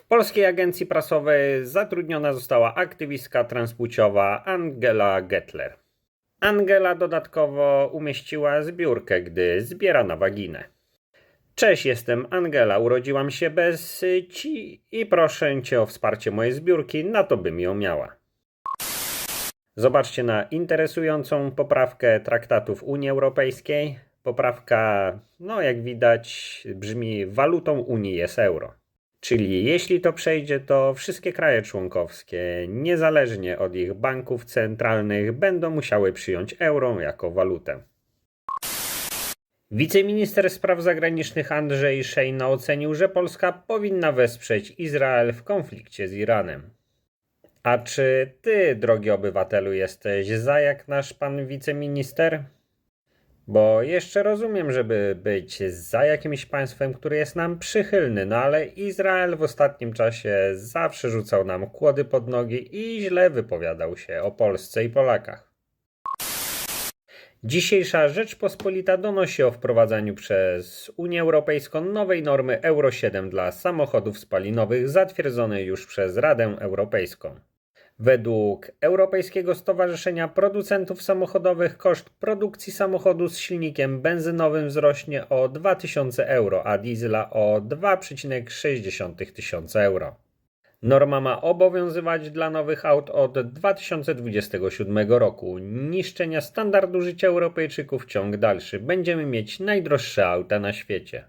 W polskiej agencji prasowej zatrudniona została aktywistka transpłciowa Angela Gettler. Angela dodatkowo umieściła zbiórkę, gdy zbiera na waginę. Cześć, jestem Angela. Urodziłam się bez ci i proszę cię o wsparcie mojej zbiórki, na to bym ją miała. Zobaczcie na interesującą poprawkę traktatów Unii Europejskiej. Poprawka, no jak widać, brzmi: walutą Unii jest euro. Czyli jeśli to przejdzie, to wszystkie kraje członkowskie, niezależnie od ich banków centralnych, będą musiały przyjąć euro jako walutę. Wiceminister spraw zagranicznych Andrzej Szejna ocenił, że Polska powinna wesprzeć Izrael w konflikcie z Iranem. A czy ty, drogi obywatelu, jesteś za jak nasz pan wiceminister? Bo jeszcze rozumiem, żeby być za jakimś państwem, które jest nam przychylny, no ale Izrael w ostatnim czasie zawsze rzucał nam kłody pod nogi i źle wypowiadał się o Polsce i Polakach. Dzisiejsza Rzeczpospolita donosi o wprowadzaniu przez Unię Europejską nowej normy Euro 7 dla samochodów spalinowych zatwierdzonej już przez Radę Europejską. Według Europejskiego Stowarzyszenia Producentów Samochodowych koszt produkcji samochodu z silnikiem benzynowym wzrośnie o 2000 euro, a diesla o 2,6 tysiąca euro. Norma ma obowiązywać dla nowych aut od 2027 roku. Niszczenia standardu życia Europejczyków ciąg dalszy. Będziemy mieć najdroższe auta na świecie.